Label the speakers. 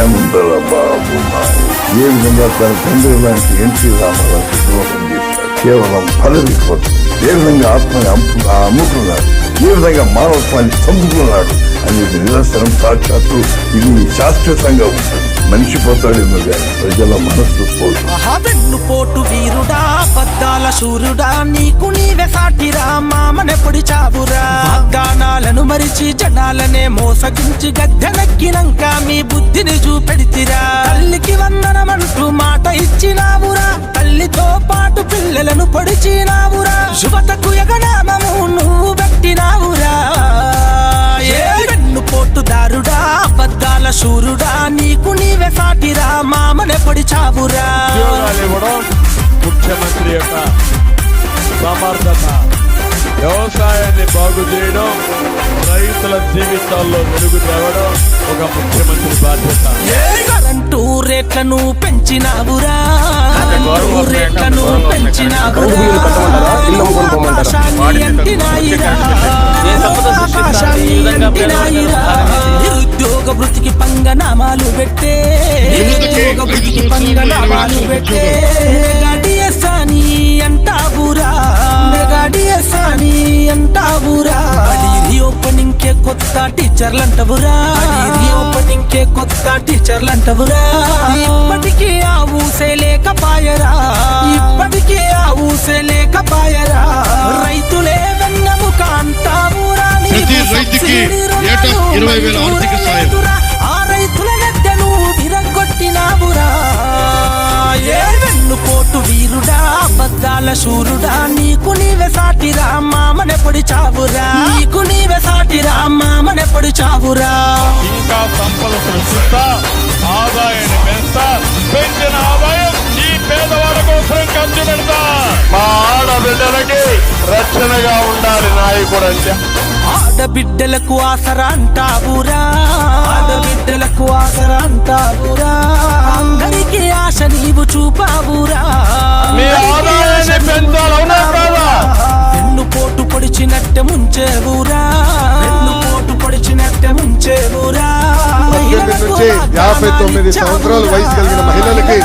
Speaker 1: చంద్రబాబు బాబు ఏ విధంగా తన తండ్రి లాంటి ఎన్టీ రామారావు ద్రోహం చేశాడు కేవలం పదవి కోసం ఏ విధంగా ఆత్మని అమ్ము- అమ్ముకున్నాడు ఏ విధంగా మానవత్వాన్ని చంపుకున్నాడు అనేది నిరసనం సాక్షాత్తు ఇది శాశ్వతంగా ఉంటుంది మనిషి పోతాడేమో కానీ ప్రజల మనస్సు పోదు
Speaker 2: ఆహా పోటు వీరుడా పద్దాల సూర్యుడా నీకు నీవే సాటిరా మామనెప్పుడు పొడి చావురా. మరిచి జనాలనే మోసగించి గద్దెనెక్కినంక మీ బుద్ధిని చూపెడితిరా. తల్లికి వందనమంటూ మాట ఇచ్చినావురా. తల్లితో పాటు పిల్లలను పొడిచినావురా. శుభతకు ఎగనామము నువ్వు పెట్టినావురా. ఏ వెన్నుపోటు దారుడా అబద్ధాల శూరుడా నీకు నీవే సాటిరా మామనే పొడి చావురా
Speaker 3: ముఖ్యమంత్రి యొక్క సమర్థత. వ్యవసాయాన్ని బాగు చేయడం రైతుల జీవితాల్లో వెలుగు తేవడం ఒక ముఖ్యమంత్రి బాధ్యత.
Speaker 2: కరెంటు రేట్లను పెంచినావురా. కరెంటు రేట్లను పెంచినావురా. నిరుద్యోగ వృత్తికి పంగనామాలు పెట్టే. నిరుద్యోగ వృత్తికి పంగనామాలు పెట్టే. కొత్త టీచర్లు అంటవురా రీఓపెనింగ్ కే కొత్త టీచర్లు అంటవురా ఇప్పటికీ ఆ ఊసే లేకపాయరా ఇప్పటికీ ఆ ఊసే లేకపాయరా రైతులే వెన్నెముక అంటావురా.
Speaker 4: ప్రతి రైతుకి ఏటా
Speaker 2: రుణాలు
Speaker 4: ఇరవై వేల
Speaker 2: మంజూరే
Speaker 4: ఆర్థిక సాయం.
Speaker 2: లేదురా. ఆ రైతుల గడ్డను విరగొట్టినావురా ఏ వెన్ను పోటు వీరుడా అబద్ధాల శూరుడా నీకు నీవే సాటిరా మామనే పొడి చావురా. నీకు నీవే పొడి చావురా?
Speaker 3: ఇంకా సంపద సృష్టిస్తా ఆదాయాన్ని పెంచుతా పెంచిన ఆదాయం ఈ పేదవాళ్ళ కోసం ఖర్చు పెడతా. మా ఆడబిడ్డలకి రక్షణగా ఉండాలి నాయకుడు అంటే
Speaker 2: ఆడబిడ్డలకు ఆసరా అంటావురా? ఆడబిడ్డలకు ఆసరా అంటావురా? అందరికీ ఆశ నీవు చూపావురా?
Speaker 5: యాభై తొమ్మిది సంవత్సరాల వయసు కలిగిన మహిళలకి